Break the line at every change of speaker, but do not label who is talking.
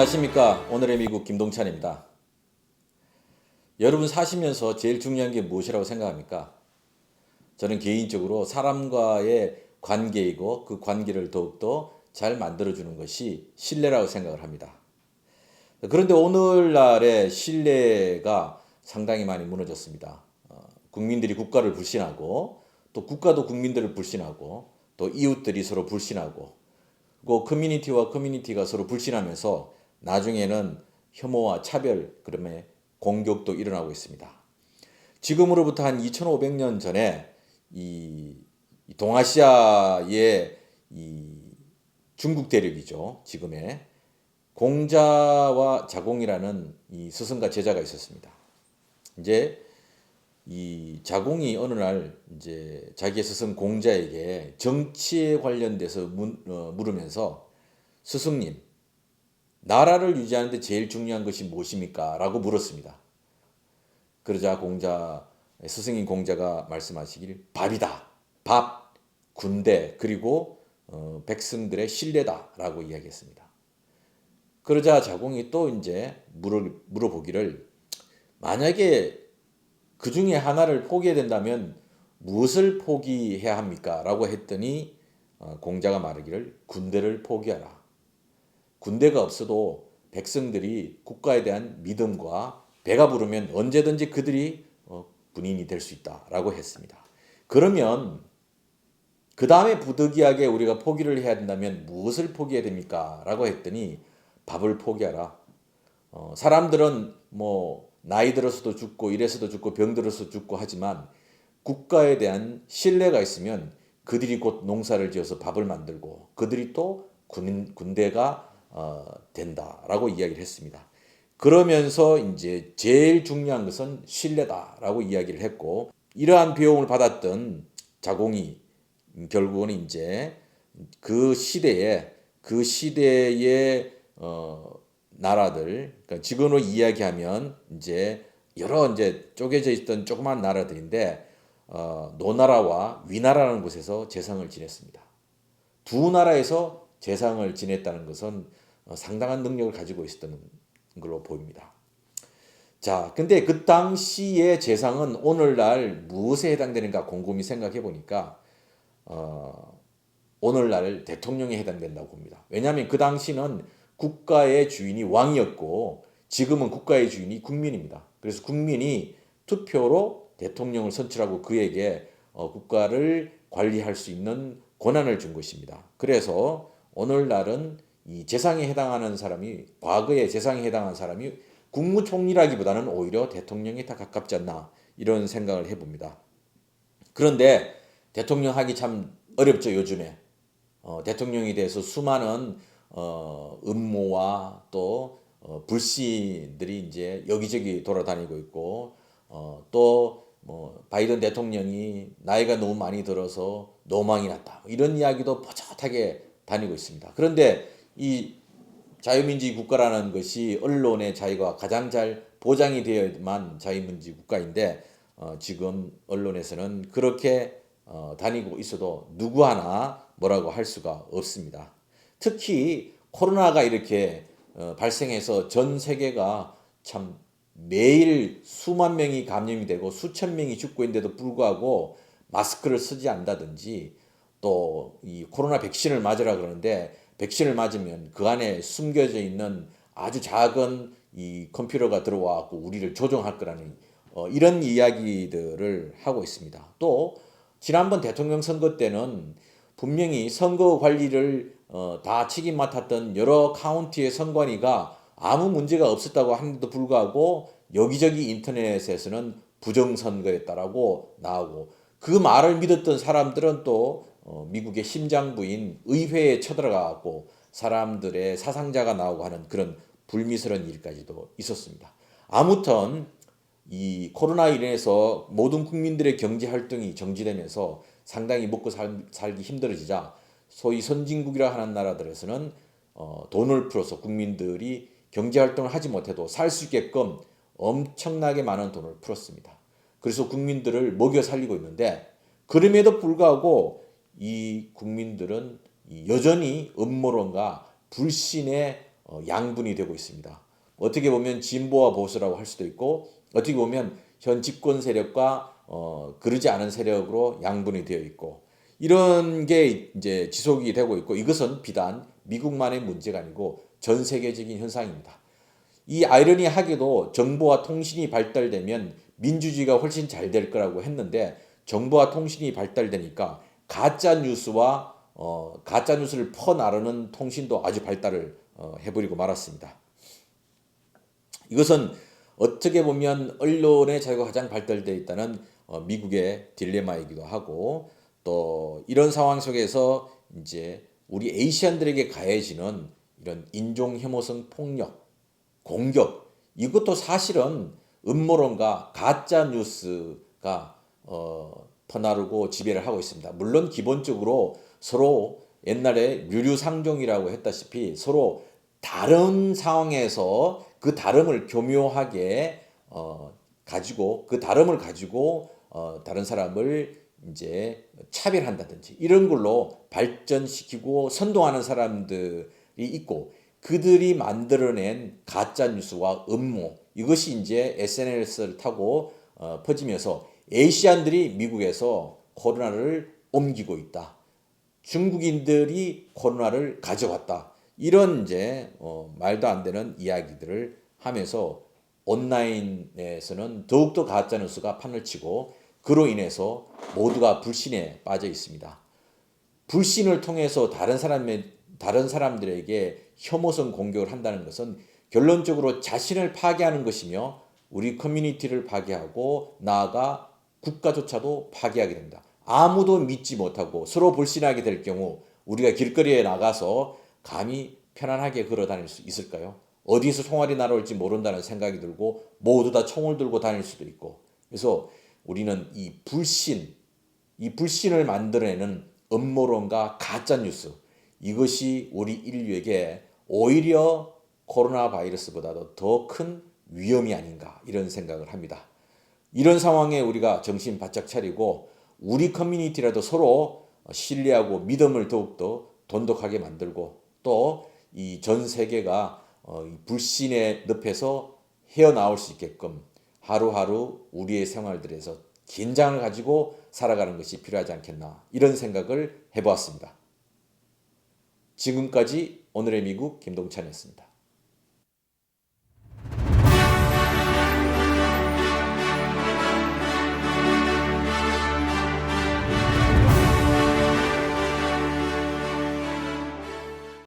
안녕하십니까. 오늘의 미국 김동찬입니다. 여러분 사시면서 제일 중요한 게 무엇이라고 생각합니까? 저는 개인적으로 사람과의 관계이고 그 관계를 더욱더 잘 만들어주는 것이 신뢰라고 생각을 합니다. 그런데 오늘날의 신뢰가 상당히 많이 무너졌습니다. 어, 국민들이 국가를 불신하고 또 국가도 국민들을 불신하고 또 이웃들이 서로 불신하고 그 커뮤니티와 커뮤니티가 서로 불신하면서 나중에는 혐오와 차별 그러면 공격도 일어나고 있습니다. 지금으로부터 한 2,500년 전에 이 동아시아의 이 중국 대륙이죠. 지금의 공자와 자공이라는 이 스승과 제자가 있었습니다. 이제 이 자공이 어느 날 이제 자기의 스승 공자에게 정치에 관련돼서 문, 어, 물으면서 스승님 나라를 유지하는데 제일 중요한 것이 무엇입니까? 라고 물었습니다. 그러자 공자 스승인 공자가 말씀하시길 밥이다. 밥, 군대 그리고 어, 백성들의 신뢰다 라고 이야기했습니다. 그러자 자공이 또 이제 물어, 물어보기를 만약에 그 중에 하나를 포기해야 된다면 무엇을 포기해야 합니까? 라고 했더니 어, 공자가 말하기를 군대를 포기하라. 군대가 없어도 백성들이 국가에 대한 믿음과 배가 부르면 언제든지 그들이 어, 군인이 될 수 있다라고 했습니다. 그러면 그 다음에 부득이하게 우리가 포기를 해야 된다면 무엇을 포기해야 됩니까? 라고 했더니 밥을 포기하라. 어, 사람들은 뭐 나이 들어서도 죽고 이래서도 죽고 병 들어서 죽고 하지만 국가에 대한 신뢰가 있으면 그들이 곧 농사를 지어서 밥을 만들고 그들이 또 군, 군대가 어, 된다라고 이야기를 했습니다. 그러면서 이제 제일 중요한 것은 신뢰다라고 이야기를 했고 이러한 비용을 받았던 자공이 결국은 이제 그 시대에 그 시대의 어, 나라들 그러니까 지금으로 이야기하면 이제 여러 이제 쪼개져 있던 조그만 나라들인데 어, 노나라와 위나라라는 곳에서 재상을 지냈습니다. 두 나라에서 재상을 지냈다는 것은 어, 상당한 능력을 가지고 있었던 걸로 보입니다. 자, 근데 그 당시의 재상은 오늘날 무엇에 해당되는가 곰곰이 생각해 보니까 어, 오늘날 대통령에 해당된다고 봅니다. 왜냐하면 그 당시는 국가의 주인이 왕이었고 지금은 국가의 주인이 국민입니다. 그래서 국민이 투표로 대통령을 선출하고 그에게 어, 국가를 관리할 수 있는 권한을 준 것입니다. 그래서 오늘날은 이 재상에 해당하는 사람이 과거에 재상에 해당한 사람이 국무총리라기보다는 오히려 대통령에 더 가깝지 않나 이런 생각을 해봅니다. 그런데 대통령 하기 참 어렵죠 요즘에 어, 대통령에 대해서 수많은 어, 음모와 또 어, 불신들이 이제 여기저기 돌아다니고 있고 어, 또뭐 바이든 대통령이 나이가 너무 많이 들어서 노망이 났다 이런 이야기도 버젓하게 다니고 있습니다. 그런데 이 자유민주주의 국가라는 것이 언론의 자유가 가장 잘 보장이 되어야만 자유민주주의 국가인데 어, 지금 언론에서는 그렇게 어, 다니고 있어도 누구 하나 뭐라고 할 수가 없습니다. 특히 코로나가 이렇게 어, 발생해서 전 세계가 참 매일 수만 명이 감염이 되고 수천 명이 죽고 있는데도 불구하고 마스크를 쓰지 않다든지 또 이 코로나 백신을 맞으라 그러는데 백신을 맞으면 그 안에 숨겨져 있는 아주 작은 이 컴퓨터가 들어와갖고 우리를 조종할 거라는 어, 이런 이야기들을 하고 있습니다. 또 지난번 대통령 선거 때는 분명히 선거 관리를 어, 다 책임 맡았던 여러 카운티의 선관위가 아무 문제가 없었다고 하는데도 불구하고 여기저기 인터넷에서는 부정선거였다라고 나오고 그 말을 믿었던 사람들은 또 어, 미국의 심장부인 의회에 쳐들어가고 사람들의 사상자가 나오고 하는 그런 불미스러운 일까지도 있었습니다. 아무튼 이 코로나 인해서 모든 국민들의 경제 활동이 정지되면서 상당히 먹고 살, 살기 힘들어지자 소위 선진국이라 하는 나라들에서는 어, 돈을 풀어서 국민들이 경제 활동을 하지 못해도 살 수 있게끔 엄청나게 많은 돈을 풀었습니다. 그래서 국민들을 먹여 살리고 있는데 그럼에도 불구하고 이 국민들은 여전히 음모론과 불신에 어, 양분이 되고 있습니다. 어떻게 보면 진보와 보수라고 할 수도 있고 어떻게 보면 현 집권 세력과 어, 그러지 않은 세력으로 양분이 되어 있고 이런 게 이제 지속이 되고 있고 이것은 비단 미국만의 문제가 아니고 전 세계적인 현상입니다. 이 아이러니하게도 정보와 통신이 발달되면 민주주의가 훨씬 잘 될 거라고 했는데 정보와 통신이 발달되니까 가짜 뉴스와 어, 가짜 뉴스를 퍼나르는 통신도 아주 발달을 어, 해버리고 말았습니다. 이것은 어떻게 보면 언론의 자유가 가장 발달되어 있다는 어, 미국의 딜레마이기도 하고 또 이런 상황 속에서 이제 우리 에이시안들에게 가해지는 이런 인종 혐오성 폭력, 공격 이것도 사실은 음모론과 가짜 뉴스가 어, 퍼나르고 지배를 하고 있습니다. 물론 기본적으로 서로 옛날에 류류상종이라고 했다시피 서로 다른 상황에서 그 다름을 교묘하게 어, 가지고 그 다름을 가지고 어, 다른 사람을 이제 차별한다든지 이런 걸로 발전시키고 선동하는 사람들이 있고 그들이 만들어낸 가짜 뉴스와 음모 이것이 이제 SNS를 타고 어, 퍼지면서 에이시안들이 미국에서 코로나를 옮기고 있다. 중국인들이 코로나를 가져왔다. 이런 이제 어, 말도 안 되는 이야기들을 하면서 온라인에서는 더욱더 가짜 뉴스가 판을 치고 그로 인해서 모두가 불신에 빠져 있습니다. 불신을 통해서 다른 사람의 다른 사람들에게 혐오성 공격을 한다는 것은 결론적으로 자신을 파괴하는 것이며 우리 커뮤니티를 파괴하고 나아가 국가조차도 파괴하게 됩니다. 아무도 믿지 못하고 서로 불신하게 될 경우 우리가 길거리에 나가서 감히 편안하게 걸어 다닐 수 있을까요? 어디서 총알이 날아올지 모른다는 생각이 들고 모두 다 총을 들고 다닐 수도 있고 그래서 우리는 이 불신, 이 불신을 만들어내는 음모론과 가짜 뉴스 이것이 우리 인류에게 오히려 코로나 바이러스보다도 더 큰 위험이 아닌가 이런 생각을 합니다. 이런 상황에 우리가 정신 바짝 차리고 우리 커뮤니티라도 서로 신뢰하고 믿음을 더욱더 돈독하게 만들고 또 이 전 세계가 어, 이 불신의 늪에서 헤어나올 수 있게끔 하루하루 우리의 생활들에서 긴장을 가지고 살아가는 것이 필요하지 않겠나 이런 생각을 해보았습니다. 지금까지 오늘의 미국 김동찬이었습니다.